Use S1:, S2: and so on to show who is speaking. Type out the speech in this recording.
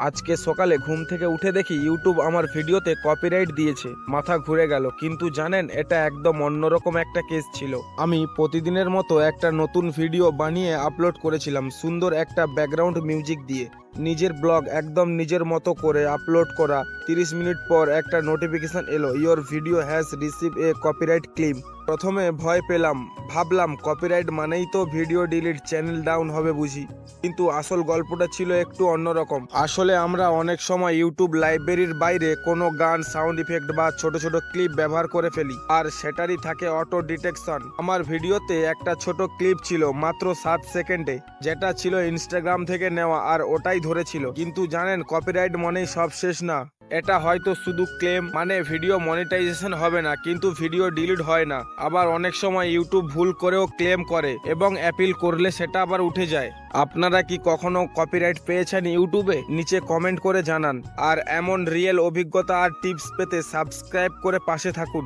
S1: আজকে সকালে ঘুম থেকে উঠে দেখি ইউটিউব আমার ভিডিওতে কপিরাইট দিয়েছে। মাথা ঘুরে গেল। কিন্তু জানেন, এটা একদম অন্যরকম একটা কেস ছিল। আমি প্রতিদিনের মতো একটা নতুন ভিডিও বানিয়ে আপলোড করেছিলাম, সুন্দর একটা ব্যাকগ্রাউন্ড মিউজিক দিয়ে। নিজের ব্লগ একদম নিজের মতো করে আপলোড করা। 30 মিনিট পর একটা নোটিফিকেশন এলো your video has receive a copyright claim প্রথমে ভয় পেলাম, ভাবলাম কপিরাইট মানেই তো ভিডিও ডিলিট চ্যানেল ডাউন হবে বুঝি। কিন্তু আসল গল্পটা ছিল একটু অন্যরকম। আসলে আমরা অনেক সময় ইউটিউব লাইব্রেরির বাইরে কোনো গান সাউন্ড ইফেক্ট বা ছোট ছোট ক্লিপ ব্যবহার করে ফেলি, আর সেটারই থাকে অটো ডিটেকশন আমার ভিডিওতে একটা ছোট ক্লিপ ছিল মাত্র সাত সেকেন্ডে, যেটা ছিল ইনস্টাগ্রাম থেকে নেওয়া, আর ওটাই ধরেছিল। কিন্তু জানেন কপিরাইট মনেই সব শেষ না। এটা হয়তো শুধু ক্লেম মানে ভিডিও মনিটাইজেশন হবে না, কিন্তু ভিডিও ডিলিট হয় না। আবার অনেক সময় ইউটিউব ভুল করেও ক্লেম করে এবং অ্যাপিল করলে সেটা আবার উঠে যায়। আপনারা কি কখনো কপিরাইট পেয়েছেন ইউটিউবে নিচে কমেন্ট করে জানান। আর এমন রিয়েল অভিজ্ঞতা আর টিপস পেতে সাবস্ক্রাইব করে পাশে থাকুন।